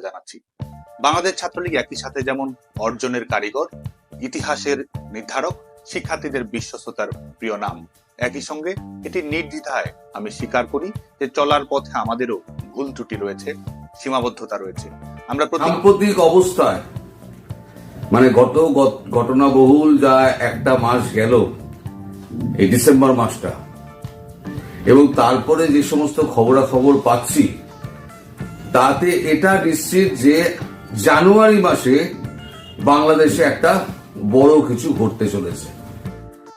কৃতজ্ঞতা জানাচ্ছি। বাংলাদেশ ছাত্রলীগ একই সাথে যেমন অর্জনের কারিগর, ইতিহাসের নির্ধারক, শিক্ষার্থীদের বিশ্বস্ততার প্রিয় নাম। একই সঙ্গে এটি নির্দ্বিধায় আমি স্বীকার করি যে চলার পথে আমাদেরও ভুল ত্রুটি রয়েছে, সীমাবদ্ধতা রয়েছে। আমরা প্রতি সাম্প্রতিক অবস্থায় মানে গত গত- ঘটনাবহুল যা একটা মাস গেল, এই ডিসেম্বর মাসটা, এবং তারপরে যে সমস্ত খবরাখবর পাচ্ছি তাতে এটা নিশ্চিত যে জানুয়ারি মাসে বাংলাদেশে একটা বড় কিছু ঘটতে চলেছে।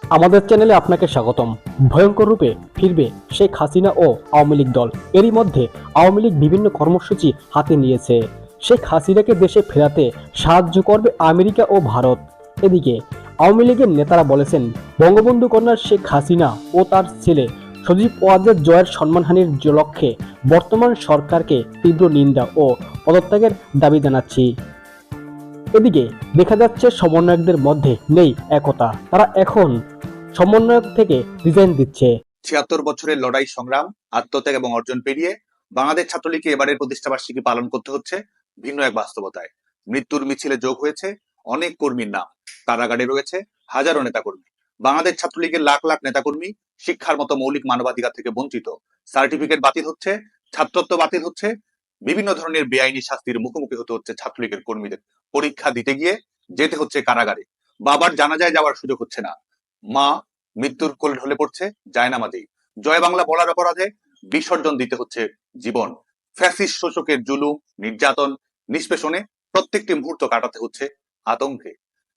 আমাদের চ্যানেলে আপনাকে স্বাগতম। ভয়ঙ্কর রূপে ফিরবে শেখ হাসিনা ও আওয়ামী লীগ দল। এরই মধ্যে আওয়ামী লীগ বিভিন্ন কর্মসূচি হাতে নিয়েছে। শেখ হাসিনাকে দেশে ফেরাতে সাহায্য করবে আমেরিকা ও ভারত। এদিকে আওয়ামী লীগের নেতারা বলেছেন, বঙ্গবন্ধু কন্যা শেখ হাসিনা ও তার ছেলে সজীব ওয়াজের জয়ের সম্মানহানির লক্ষ্যে বর্তমান সরকারকে তীব্র নিন্দা ও পদত্যাগের দাবি জানাচ্ছি। এদিকে দেখা যাচ্ছে সমন্বয়কদের মধ্যে নেই একতা। তারা এখন সমন্বয়ক থেকে রিজাইন দিচ্ছে। ছিয়াত্তর বছরের লড়াই সংগ্রাম, আত্মত্যাগ এবং অর্জন পেরিয়ে বাংলাদেশ ছাত্রলীগকে এবারের প্রতিষ্ঠাবার্ষিকী পালন করতে হচ্ছে ভিন্ন এক বাস্তবতায়। মৃত্যুর মিছিলে যোগ হয়েছে অনেক কর্মীর নাম। কারাগারে রয়েছে হাজারো নেতাকর্মী। বাংলাদেশ ছাত্রলীগের লাখ লাখ নেতাকর্মী শিক্ষার মতো মৌলিক মানবাধিকার থেকে বঞ্চিত। সার্টিফিকেট বাতিল হচ্ছে, ছাত্রত্ব বাতিল হচ্ছে, বিভিন্ন ধরনের বেআইনি শাস্তির মুখোমুখি হতে হচ্ছে ছাত্রলীগের কর্মীদের। পরীক্ষা দিতে গিয়ে যেতে হচ্ছে কারাগারে। বাবার জানাজায় যাওয়ার সুযোগ হচ্ছে না। মা মৃত্যুর কোল ঢলে পড়ছে জায়নামাজেই জয় বাংলা বলার অপরাধে বিসর্জন দিতে হচ্ছে জীবন। ফ্যাসিস্ট শোষকের জুলুম, নির্যাতন, নিষ্পেষণে প্রত্যেকটি মুহূর্ত কাটাতে হচ্ছে আতঙ্কে।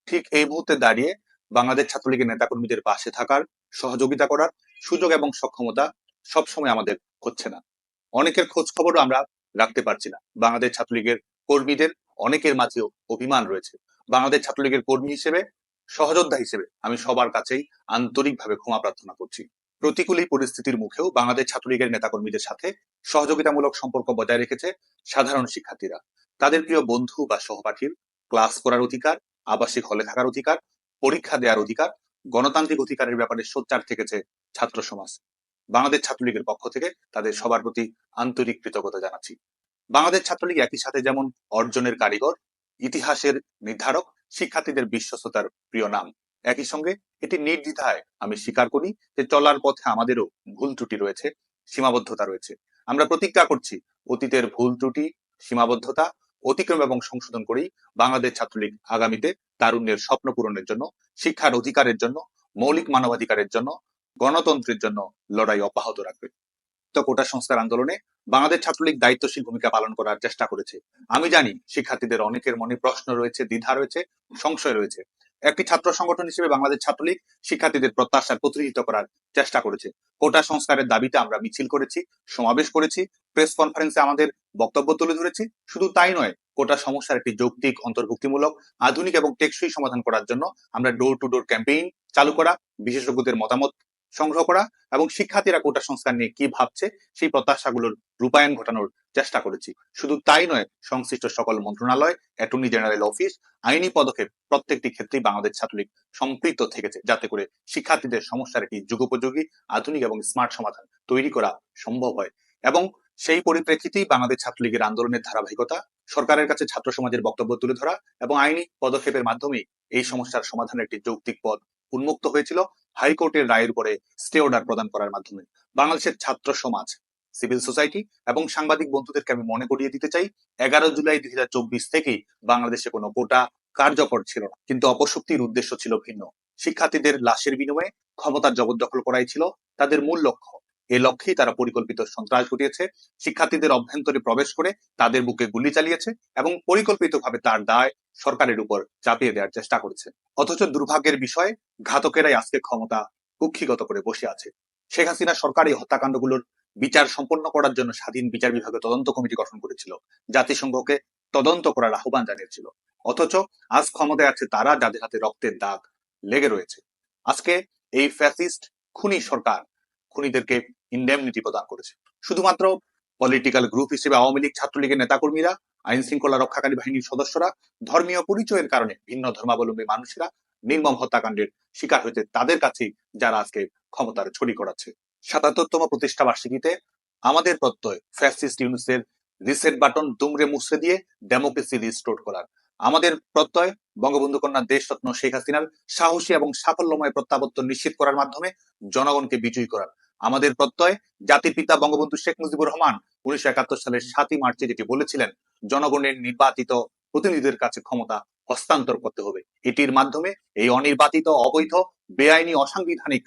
ঠিক এই মুহূর্তে দাঁড়িয়ে বাংলাদেশ ছাত্রলীগের নেতাকর্মীদের পাশে থাকার, সহযোগিতা করার সুযোগ এবং সক্ষমতা সবসময় আমাদের হচ্ছে না। অনেকের খোঁজ খবরও আমরা রাখতে পারছি না। বাংলাদেশ ছাত্রলীগের কর্মীদের অনেকের মাঝেও অভিমান রয়েছে। বাংলাদেশ ছাত্রলীগের কর্মী হিসেবে, সহযোদ্ধা হিসেবে আমি সবার কাছেই আন্তরিকভাবে ক্ষমা প্রার্থনা করছি। প্রতিকূল এই পরিস্থিতির মুখেও বাংলাদেশ ছাত্রলীগের নেতাকর্মীদের সাথে সহযোগিতামূলক সম্পর্ক বজায় রেখেছে সাধারণ শিক্ষার্থীরা। তাদের প্রিয় বন্ধু বা সহপাঠীর ক্লাস করার অধিকার, আবাসিক হলে থাকার অধিকার পরীক্ষা দেওয়ার অধিকার গণতান্ত্রিক অধিকারের ব্যাপারে সোচ্চার থেকেছে ছাত্র সমাজ। বাংলাদেশ ছাত্রলীগের পক্ষ থেকে তাদের সবার প্রতি আন্তরিক কৃতজ্ঞতা জানাচ্ছি। বাংলাদেশ ছাত্রলীগ একই সাথে যেমন অর্জনের কারিগর, ইতিহাসের নির্ধারক, শিক্ষার্থীদের বিশ্বস্ততার প্রিয় নাম। একই সঙ্গে এটি নির্দ্বিধায় আমি স্বীকার করি যে চলার পথে আমাদেরও ভুল ত্রুটি রয়েছে, সীমাবদ্ধতা রয়েছে। আমরা প্রতিজ্ঞা করছি অতীতের ভুল ত্রুটি, সীমাবদ্ধতা অতিক্রম এবং সংশোধন করেই বাংলাদেশ ছাত্রলীগ আগামীতে তারুণ্যের স্বপ্ন পূরণের জন্য, শিক্ষার অধিকারের জন্য, মৌলিক মানবাধিকারের জন্য, গণতন্ত্রের জন্য লড়াই অব্যাহত রাখবে। তো কোটা সংস্কার আন্দোলনে বাংলাদেশ ছাত্রলীগ দায়িত্বশীল ভূমিকা পালন করার চেষ্টা করেছে। আমি জানি, শিক্ষার্থীদের অনেকের মনে প্রশ্ন রয়েছে, দ্বিধা রয়েছে, সংশয় রয়েছে। একটি ছাত্র সংগঠন হিসেবে বাংলাদেশ ছাত্রলীগ শিক্ষার্থীদের প্রত্যাশার প্রতিনিধিত্ব করার চেষ্টা করেছে। কোটা সংস্কারের দাবিতে আমরা মিছিল করেছি, সমাবেশ করেছি, প্রেস কনফারেন্সে আমাদের বক্তব্য তুলে ধরেছি। শুধু তাই নয়, কোটা সমস্যার একটি যৌক্তিক, অন্তর্ভুক্তিমূলক, আধুনিক এবং টেকসই সমাধান করার জন্য আমরা ডোর টু ডোর ক্যাম্পেইন চালু করা, বিশেষজ্ঞদের মতামত সংগ্রহ করা এবং শিক্ষার্থীরা কোটা সংস্কার নিয়ে কি ভাবছে, সেই প্রত্যাশাগুলোর রূপায়ণ ঘটানোর চেষ্টা করেছি। শুধু তাই নয়, সংশ্লিষ্ট সকল মন্ত্রণালয়, অ্যাটর্নি জেনারেল অফিস, আইনি পদক্ষেপ প্রত্যেকটি ক্ষেত্রেই বাংলাদেশ ছাত্রলীগ সম্পৃক্ত থেকেছে, যাতে করে শিক্ষার্থীদের সমস্যার একটি যুগোপযোগী, আধুনিক এবং স্মার্ট সমাধান তৈরি করা সম্ভব হয়। এবং সেই পরিপ্রেক্ষিতেই বাংলাদেশ ছাত্রলীগের আন্দোলনের ধারাবাহিকতা, সরকারের কাছে ছাত্র সমাজের বক্তব্য তুলে ধরা এবং আইনি পদক্ষেপের মাধ্যমে এই সমস্যার সমাধানের একটি যৌক্তিক পথ উন্মুক্ত হয়েছিল হাইকোর্টের রায়ের উপরে স্টে অর্ডার প্রদান করার মাধ্যমে। বাংলাদেশের ছাত্র সমাজ, সিভিল সোসাইটি এবং সাংবাদিক বন্ধুদেরকে আমি মনে করিয়ে দিতে চাই, এগারো জুলাই দুই হাজার চব্বিশ থেকেই বাংলাদেশে কোনো কোটা কার্যকর ছিল না। কিন্তু অপশক্তির উদ্দেশ্য ছিল ভিন্ন। শিক্ষার্থীদের লাশের বিনিময়ে ক্ষমতার জবরদখল করাই ছিল তাদের মূল লক্ষ্য। এ লক্ষ্যেই তারা পরিকল্পিত সন্ত্রাস ঘটিয়েছে, শিক্ষার্থীদের অভ্যন্তরে প্রবেশ করে তাদের বুকে গুলি চালিয়েছে এবং পরিকল্পিতভাবে তার দায় সরকারের উপর চাপিয়ে দেওয়ার চেষ্টা করেছে। অথচ দুর্ভাগ্যের বিষয়ে, ঘাতকেরাই আজকে ক্ষমতা কুক্ষিগত করে বসে আছে। শেখ হাসিনা সরকারি হত্যাকাণ্ডগুলোর বিচার সম্পন্ন করার জন্য স্বাধীন বিচার বিভাগের তদন্ত কমিটি গঠন করেছিল। জাতিসংঘকে তদন্ত করার আহ্বান জানিয়েছিল। অথচ আজ ক্ষমতায় আছে তারা যাদের হাতে রক্তের দাগ লেগে রয়েছে। আজকে এই ফ্যাসিস্ট খুনি সরকার খুনিদেরকে ইন্ডেমনিটি প্রদান করেছে। শুধুমাত্র পলিটিক্যাল গ্রুপ হিসেবে আওয়ামী লীগ, ছাত্রলীগের নেতাকর্মীরা আইন শৃঙ্খলা রক্ষাকারী বাহিনীর সদস্যরা ধর্মীয় পরিচয়ের কারণে ভিন্ন ধর্মাবলম্বী মানুষেরা নির্মম হত্যাকাণ্ডের শিকার হয়েছে তাদের কাছেই, যারা আজকে ক্ষমতার ছড়ি করাচ্ছে সাতাত্তরতম প্রতিষ্ঠা বার্ষিকীতে আমাদের প্রত্যয় ফ্যাসিস্ট ইউনুসের রিসেট বাটন দুমড়ে মুছড়ে দিয়ে ডেমোক্রেসি রিস্টোর করার। আমাদের প্রত্যয় বঙ্গবন্ধু কন্যা দেশরত্ন শেখ হাসিনার সাহসী এবং সাফল্যময় প্রত্যাবর্তন নিশ্চিত করার মাধ্যমে জনগণকে বিজয়ী করার। আমাদের প্রত্যয় জাতির পিতা বঙ্গবন্ধু শেখ মুজিবুর রহমান উনিশশো একাত্তর সালের সাতই মার্চে যেটি বলেছিলেন জনগণের নির্বাচিত প্রতিনিধিদের কাছে ক্ষমতা হস্তান্তর করতে হবে। এটির মাধ্যমে এই অনির্বাচিত, অবৈধ, বেআইনি, অসাংবিধানিক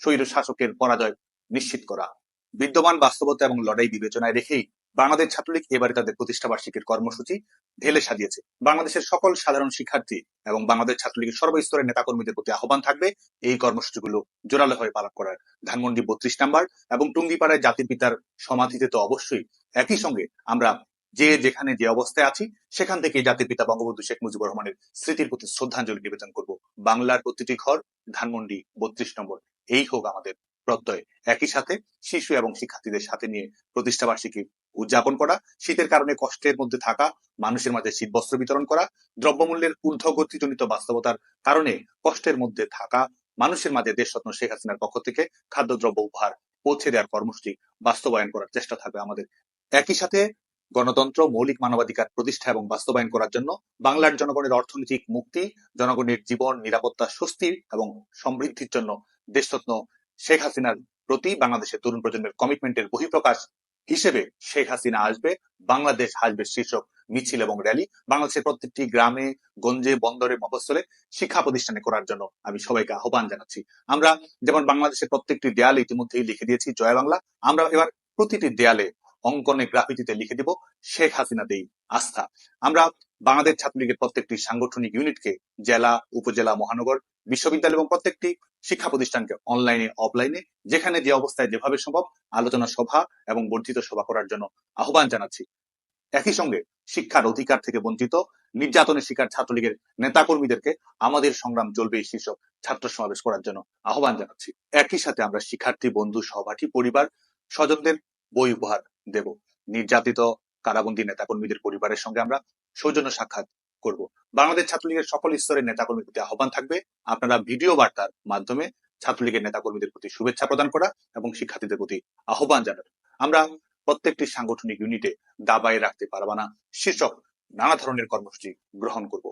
স্বৈর শাসকের পরাজয় নিশ্চিত করা। বিদ্যমান বাস্তবতা এবং লড়াই বিবেচনায় রেখেই বাংলাদেশ ছাত্রলীগ এবারে তাদের প্রতিষ্ঠা বার্ষিকীর কর্মসূচি ঢেলে সাজিয়েছে। বাংলাদেশের সকল সাধারণ শিক্ষার্থী এবং বাংলাদেশ ছাত্রলীগের সর্বস্তরের নেতাকর্মীদের প্রতি আহ্বান থাকবে এই কর্মসূচিগুলো জোরালো হয়ে পালন করার। ধানমন্ডি বত্রিশ নাম্বার এবং টুঙ্গিপাড়ায় জাতির পিতার সমাধিতে তো অবশ্যই একই সঙ্গে আমরা যে যেখানে যে অবস্থায় আছি, সেখান থেকে জাতির পিতা বঙ্গবন্ধু শেখ মুজিবুর রহমানের স্মৃতির প্রতি শ্রদ্ধাঞ্জলি নিবেদন করব। বাংলার প্রতিটি ঘর, ধানমন্ডি বত্রিশ নম্বর। এই হোক আমাদের প্রত্যয়। একই সাথে শিশু এবং শিক্ষার্থীদের সাথে নিয়ে প্রতিষ্ঠা বার্ষিকী উদযাপন করা, শীতের কারণে কষ্টের মধ্যে থাকা, মানুষের মাঝে শীত বস্ত্র বিতরণ করা, দ্রব্যমূল্যের ঊর্ধ্বগতিজনিত বাস্তবতার কারণে কষ্টের মধ্যে থাকা, মানুষের মাঝে দেশরত্ন শেখ হাসিনার পক্ষ থেকে খাদ্যদ্রব্য উপহার পৌঁছে দেওয়ার কর্মসূচি বাস্তবায়ন করার চেষ্টা থাকবে আমাদের। একই সাথে গণতন্ত্র, মৌলিক মানবাধিকার প্রতিষ্ঠা এবং বাস্তবায়ন করার জন্য বাংলার জনগণের অর্থনৈতিক মুক্তি, জনগণের জীবন, নিরাপত্তা স্বস্তি এবং সমৃদ্ধির জন্য দেশরত্ন শেখ হাসিনার প্রতি বাংলাদেশের তরুণ প্রজন্মের কমিটমেন্টের বহিঃপ্রকাশ হিসেবে শেখ হাসিনা আসবে। বাংলাদেশ আসবে শীর্ষক মিছিল এবং র্যালি বাংলাদেশের প্রত্যেকটি গ্রামে, গঞ্জে, বন্দরে, মফস্বলে শিক্ষা প্রতিষ্ঠানে করার জন্য আমি সবাইকে আহ্বান জানাচ্ছি। আমরা যেমন বাংলাদেশের প্রত্যেকটি দেয়ালে ইতিমধ্যেই লিখে দিয়েছি জয় বাংলা, আমরা এবার প্রতিটি দেয়ালে অঙ্কনে গ্রাফিতিতে লিখে দিব শেখ হাসিনা দেই আস্থা। আমরা বাংলাদেশ ছাত্রলীগের প্রত্যেকটি সাংগঠনিক ইউনিটকে জেলা, উপজেলা, মহানগর, বিশ্ববিদ্যালয় এবং প্রত্যেকটি শিক্ষা প্রতিষ্ঠানকে অনলাইনে, অফলাইনে, যেখানে যে অবস্থায় যেভাবে সম্ভব আলোচনা সভা এবং বর্ধিত সভা করার জন্য আহ্বান জানাচ্ছি। একই সঙ্গে শিক্ষার অধিকার থেকে বঞ্চিত নির্যাতনের শিকার ছাত্রলীগের নেতাকর্মীদেরকে আমাদের সংগ্রাম চলবে এই শীর্ষক ছাত্র সমাবেশ করার জন্য আহ্বান জানাচ্ছি। একই সাথে আমরা শিক্ষার্থী, বন্ধু, সহপাঠী, পরিবার, স্বজনদের বই উপহার দেব। নির্যাতিত কারাবন্দী নেতাকর্মীদের পরিবারের সঙ্গে আমরা সৌজন্য সাক্ষাৎ করব। বাংলাদেশ ছাত্রলীগের সকল স্তরের নেতাকর্মীর প্রতি আহ্বান থাকবে। আপনারা ভিডিও বার্তার মাধ্যমে ছাত্রলীগের নেতাকর্মীদের প্রতি শুভেচ্ছা প্রদান করা এবং শিক্ষার্থীদের প্রতি আহ্বান জানানো। আমরা প্রত্যেকটি সাংগঠনিক ইউনিটে দাবায় রাখতে পারবা না। শীর্ষক নানা ধরনের কর্মসূচি গ্রহণ করব।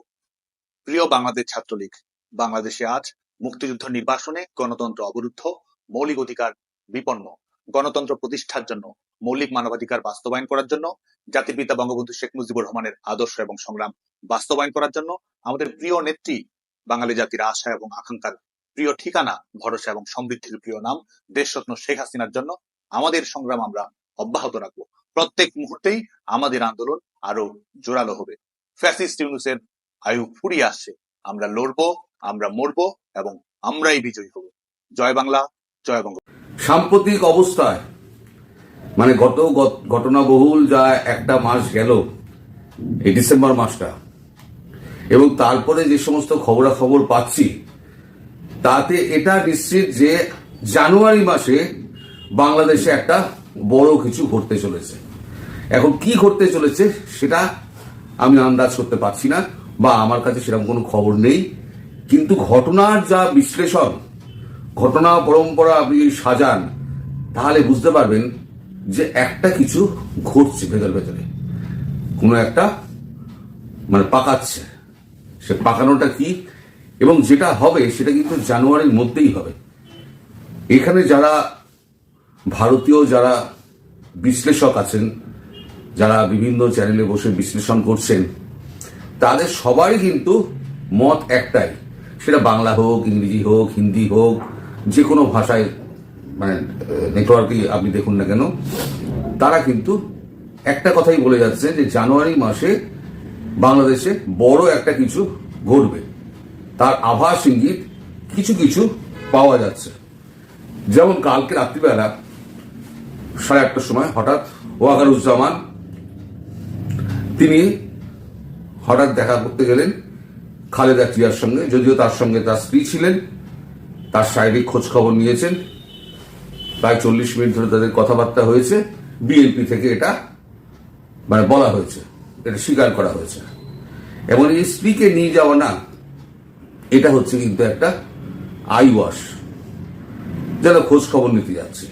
প্রিয় বাংলাদেশ ছাত্রলীগ, বাংলাদেশে আজ মুক্তিযুদ্ধ নির্বাসনে গণতন্ত্র অবরুদ্ধ, মৌলিক অধিকার বিপন্ন। গণতন্ত্র প্রতিষ্ঠার জন্য, মৌলিক মানবাধিকার বাস্তবায়ন করার জন্য জাতির পিতা বঙ্গবন্ধু শেখ মুজিবুর রহমানের আদর্শ এবং সংগ্রাম বাস্তবায়ন করার জন্য, আমাদের প্রিয় নেত্রী বাঙালি জাতির আশা এবং আকাঙ্ক্ষার প্রিয় ঠিকানা, ভরসা এবং সমৃদ্ধির প্রিয় নাম দেশরত্ন শেখ হাসিনার জন্য আমাদের সংগ্রাম আমরা অব্যাহত রাখব। প্রত্যেক মুহূর্তেই আমাদের আন্দোলন আরও জোরালো হবে। ফ্যাসিস্ট ইউনুসের আয়ু ফুরিয়ে আসছে। আমরা লড়বো, আমরা মরবো এবং আমরাই বিজয়ী হব। জয় বাংলা, জয় বঙ্গ সাম্প্রতিক অবস্থায় মানে গত ঘটনাবহুল যা একটা মাস গেল, এই ডিসেম্বর মাসটা, এবং তারপরে যে সমস্ত খবরাখবর পাচ্ছি, তাতে এটা নিশ্চিত যে জানুয়ারি মাসে বাংলাদেশে একটা বড় কিছু ঘটতে চলেছে। এখন কি ঘটতে চলেছে সেটা আমি আন্দাজ করতে পারছি না, বা আমার কাছে সেরকম কোনো খবর নেই, কিন্তু ঘটনার যা বিশ্লেষণ ঘটনা, পরম্পরা আপনি যদি সাজান, তাহলে বুঝতে পারবেন যে একটা কিছু ঘটছে ভেতর, ভেতরে। কোনো একটা মানে পাকাচ্ছে। সে পাকানোটা কি? এবং যেটা হবে, সেটা কিন্তু জানুয়ারির মধ্যেই হবে। এখানে যারা ভারতীয়, যারা বিশ্লেষক আছেন, যারা বিভিন্ন চ্যানেলে বসে বিশ্লেষণ করছেন, তাদের সবারই কিন্তু মত একটাই। সেটা বাংলা হোক, ইংরেজি হোক, হিন্দি হোক যে কোনো ভাষায় মানে নেটওয়ার্কই আপনি দেখুন না কেন, তারা কিন্তু একটা কথাই বলে যাচ্ছে যে জানুয়ারি মাসে বাংলাদেশে বড় একটা কিছু ঘটবে। তার আভাস ইঙ্গিত কিছু কিছু পাওয়া যাচ্ছে। যেমন কালকে রাত্রিবেলা, সাড়ে আটটার সময় হঠাৎ ওয়াকারুজ্জামান, তিনি হঠাৎ দেখা করতে গেলেন খালেদা জিয়ার সঙ্গে, যদিও তার সঙ্গে তার স্ত্রী ছিলেন তার শারীরিক খোঁজ খবর নিয়েছেন। প্রায় চল্লিশ মিনিট ধরে তাদের কথাবার্তা হয়েছে। বিএনপি থেকে এটা মানে বলা হয়েছে। এটা স্বীকার করা হয়েছে। এবং এই স্ত্রীকে নিয়ে যাওয়া না, এটা হচ্ছে কিন্তু একটা আই ওয়াশ যারা খোঁজ খবর নিতে যাচ্ছে।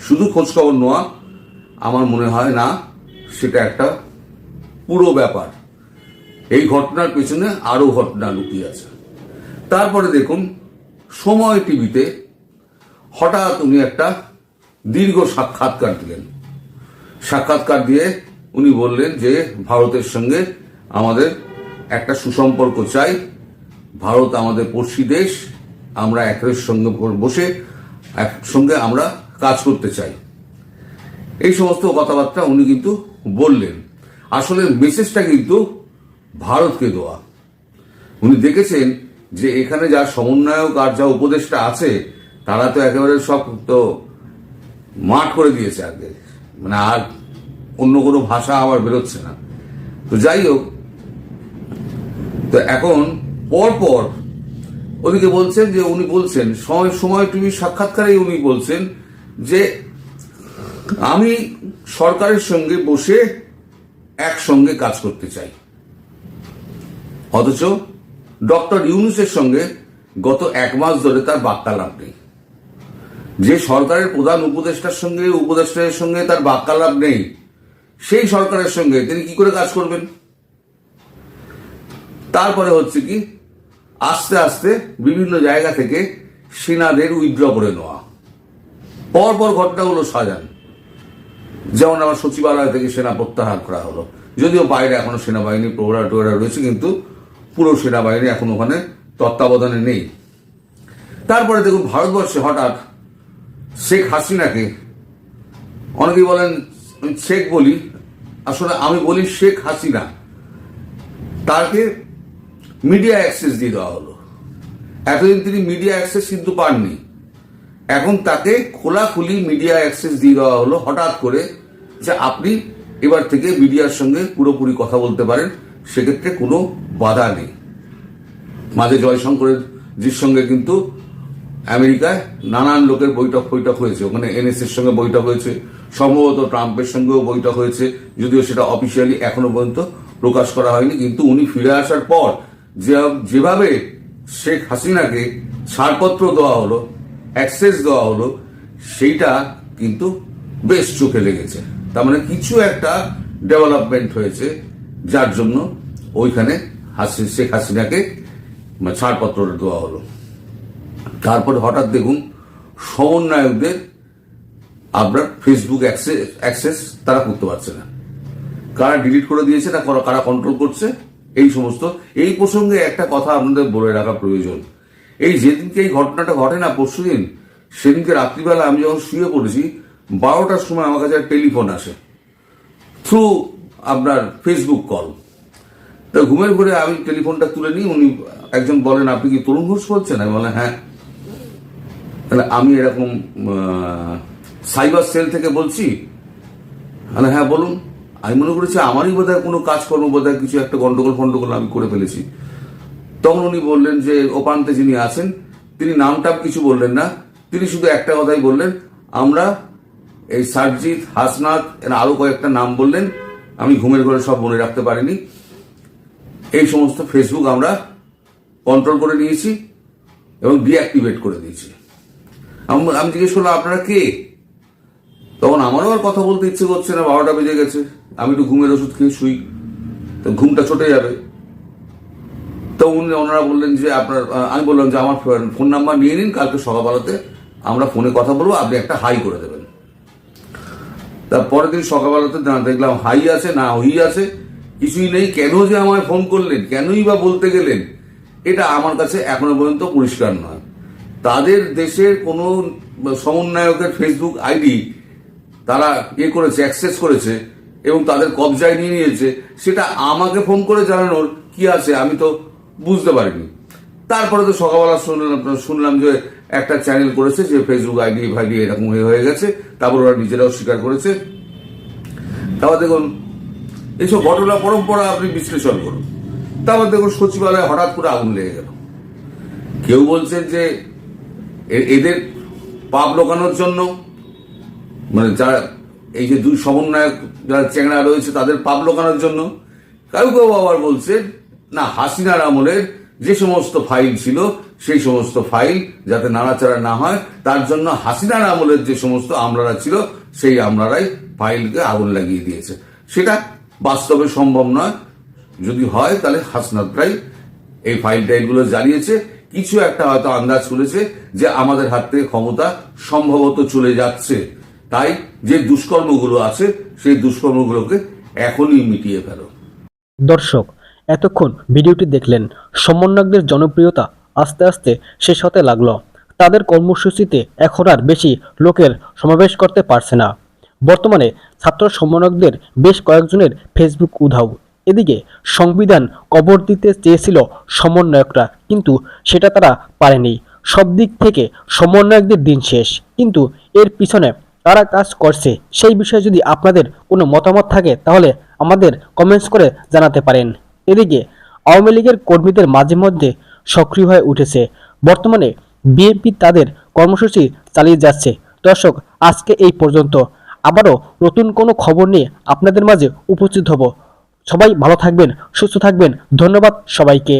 শুধু খোঁজ খবর নেওয়া আমার মনে হয় না সেটা একটা পুরো ব্যাপার। এই ঘটনার পেছনে আরও ঘটনা লুকিয়ে আছে। তারপরে দেখুন সময় টিভিতে হঠাৎ উনি একটা দীর্ঘ সাক্ষাৎকার দিলেন। সাক্ষাৎকার দিয়ে উনি বললেন যে, ভারতের সঙ্গে আমাদের একটা সুসম্পর্ক চাই। ভারত আমাদের পড়শি দেশ। আমরা একের সঙ্গে বসে একসঙ্গে আমরা কাজ করতে চাই। এই সমস্ত কথাবার্তা উনি কিন্তু বললেন। আসলে মেসেজটা কিন্তু ভারতকে দেওয়া। উনি দেখেছেন যে এখানে যা সমন্বয়ক আর যা উপদেষ্টা আছে, তারা তো একেবারে সব তো মাঠ করে দিয়েছে আগে। মানে আর অন্য কোনো ভাষা আবার বেরোচ্ছে না। তো যাই হোক, তো এখন পর পর ওদিকে বলছেন যে, উনি বলছেন, সময় সময় টিভি সাক্ষাৎকারে উনি বলছেন যে, আমি সরকারের সঙ্গে বসে একসঙ্গে কাজ করতে চাই। অথচ ডক্টর ইউনুসের সঙ্গে গত এক মাস ধরে তার বাক্যালাপ নেই। যে সরকারের প্রধান উপদেষ্টার সঙ্গে উপদেষ্টার সঙ্গে তার বাক্যালাপ নেই, সেই সরকারের সঙ্গে তিনি কি করে কাজ করবেন? তারপরে হচ্ছে কি, আস্তে আস্তে বিভিন্ন জায়গা থেকে সেনাদের উইথড্র করে নেওয়া। পরপর পর ঘটনাগুলো সাজান। যেমন আমার সচিবালয় থেকে সেনা প্রত্যাহার করা হলো। যদিও বাইরে এখনও সেনাবাহিনী প্রহরা টোহরা রয়েছে, কিন্তু পুরো সেনাবাহিনী এখন ওখানে তত্ত্বাবধানে নেই। তারপরে দেখুন, ভারতবর্ষে হঠাৎ শেখ হাসিনাকে, অনেকেই বলেন শেখ বলি, আসলে আমি বলি শেখ হাসিনা। তাকে মিডিয়া অ্যাক্সেস দিয়ে দেওয়া হলো। এতদিন তিনি মিডিয়া অ্যাক্সেস কিন্তু পাননি। এখন তাকে খোলাখুলি মিডিয়া অ্যাক্সেস দিয়ে দেওয়া হলো হঠাৎ করে যে আপনি এবার থেকে মিডিয়ার সঙ্গে পুরোপুরি কথা বলতে পারেন। সেক্ষেত্রে কোনো বাধা নেই। মাঝে জয়শঙ্করের জির সঙ্গে কিন্তু আমেরিকায় নানান লোকের বৈঠক বৈঠক হয়েছে। ওখানে এনএস এর সঙ্গে বৈঠক হয়েছে। সম্ভবত ট্রাম্পের সঙ্গেও বৈঠক হয়েছে। যদিও সেটা অফিসিয়ালি এখনও পর্যন্ত প্রকাশ করা হয়নি। কিন্তু উনি ফিরে আসার পর যেভাবে শেখ হাসিনাকে ছাড়পত্র দেওয়া হলো, অ্যাক্সেস দেওয়া হলো, সেইটা কিন্তু বেশ চোখে লেগেছে। তার মানে কিছু একটা ডেভেলপমেন্ট হয়েছে। যার জন্য ওইখানে হাসি শেখ হাসিনাকে মানে ছাড়পত্র দেওয়া হলো। তারপরে হঠাৎ দেখুন সমন্বয়কদের আপনার ফেসবুক অ্যাক্সেস তারা করতে পারছে না। কারা ডিলিট করে দিয়েছে, না কারা কন্ট্রোল করছে, এই সমস্ত। এই প্রসঙ্গে একটা কথা আপনাদের বলে রাখা প্রয়োজন। এই যেদিনকে এই ঘটনাটা ঘটে না, পরশু দিন, সেদিনকে রাত্রিবেলা আমি যখন শুয়ে পড়েছি, বারোটার সময় আমার কাছে টেলিফোন আসে। থ্রু আপনার ফেসবুক কল তা ঘুমের ঘুরে আমি টেলিফোনটা তুলে নিই, উনি একজন বলেন, আপনি কি তরুণ ঘোষ বলছেন? আমি বললাম হ্যাঁ। তাহলে আমি এরকম সাইবার সেল থেকে বলছি। মানে হ্যাঁ বলুন। আমি মনে করেছি আমারই বোধহয় কোনো কাজকর্ম, বোধহয় কিছু একটা গন্ডগোল ফন্ডগোল আমি করে ফেলেছি। তখন উনি বললেন যে, ওপান্তে যিনি আছেন, তিনি নামটাম কিছু বললেন না, তিনি শুধু একটা কথাই বললেন, আমরা এই সারজিৎ হাসনাথ এর আরও কয়েকটা নাম বললেন আমি ঘুমের ঘরে সব মনে রাখতে পারিনি। এই সমস্ত ফেসবুক আমরা কন্ট্রোল করে নিয়েছি এবং ডিঅ্যাক্টিভেট করে দিয়েছি। আম- জিজ্ঞেস করলাম, আপনারা কে? তখন আমারও আর কথা বলতে ইচ্ছে করছে না, বারোটা বেজে গেছে। আমি একটু ঘুমের ওষুধ খেয়ে শুই, তো ঘুমটা ছুটে যাবে। তো উনি, ওনারা বললেন যে, আপনার আমি বললাম যে, আমার ফোন নাম্বার নিয়ে নিন, কালকে সকালবেলাতে আমরা ফোনে কথা বলব, আপনি একটা হাই করে দেবেন। তার পরের দিন সকালবেলাতে না, দেখলাম হাই আছে, না হই আছে, কিছুই নেই। কেন যে আমায় ফোন করলেন? কেনই বা বলতে গেলেন? এটা আমার কাছে এখনও পর্যন্ত পরিষ্কার নয়। তাদের দেশের কোনো সমন্বয়কের ফেসবুক আইডি তারা ইয়ে করেছে, অ্যাক্সেস করেছে এবং তাদের কবজায় নিয়ে নিয়েছে। সেটা আমাকে ফোন করে জানানোর কি আছে আমি তো বুঝতে পারিনি। তারপরে তো সকালবেলা শুনলাম শুনলাম যে একটা চ্যানেল করেছে যে ফেসবুক আইডি ফাইডি এরকম হয়ে হয়ে গেছে, তারপর ওরা নিজেরাও স্বীকার করেছে। তারপর দেখুন, এইসব ঘটনা পরম্পরা আপনি বিশ্লেষণ করুন। তারপর দেখুন, সচিবালয়ে হঠাৎ করে আগুন লেগে গেল। কেউ বলছেন যে এদের পাপ লোকানোর জন্য মানে যারা, এই যে দুই সমন্বয়ক যারা চেংড়া রয়েছে, তাদের পাপ লোকানোর জন্য কেউ কেউ আবার বলছে না, হাসিনার আমলের যে সমস্ত ফাইল ছিল, সেই সমস্ত ফাইল যাতে নাড়াচাড়া না হয়, তার জন্য হাসিনার আমলের যে সমস্ত আমলারা ছিল, সেই আমলারাই ফাইলকে আগুন লাগিয়ে দিয়েছে। সেটা বাস্তবে সম্ভব নয়। যদি হয়, তাহলে হাসনাত ভাই এই ফাইল টাইলগুলো জানিয়েছে কিছু একটা হয়তো আন্দাজ করেছে যে আমাদের হাত থেকে ক্ষমতা সম্ভবত চলে যাচ্ছে। তাই যে দুষ্কর্মগুলো আছে, সেই দুষ্কর্মগুলোকে এখনই মিটিয়ে ফেলো। দর্শক এতক্ষণ ভিডিওটি দেখলেন, সমন্বয়কদের জনপ্রিয়তা আস্তে আস্তে শেষ হতে লাগল। তাদের কর্মসূচিতে এখন আর বেশি লোকের সমাবেশ করতে পারছে না। বর্তমানে ছাত্র সমন্বয়কদের বেশ কয়েকজনের ফেসবুক উধাও। এদিকে সংবিধান কবর দিতে চেয়েছিল সমন্বয়করা, কিন্তু সেটা তারা পারেনি। সব দিক থেকে সমন্বয়কদের দিন শেষ। কিন্তু এর পিছনে কারা কাজ করছে। সেই বিষয়ে যদি আপনাদের কোনো মতামত থাকে, তাহলে আমাদের কমেন্টস করে জানাতে পারেন। এদিকে আওয়ামী লীগের কর্মীদের মাঝে মধ্যে সক্রিয় হয়ে উঠেছে। বর্তমানে বিএনপি তাদের কর্মসূচি চালিয়ে যাচ্ছে। দর্শক, আজকে এই পর্যন্ত। আবারও নতুন কোনো খবর নিয়ে আপনাদের মাঝে উপস্থিত হব। সবাই ভালো থাকবেন, সুস্থ থাকবেন। ধন্যবাদ সবাইকে।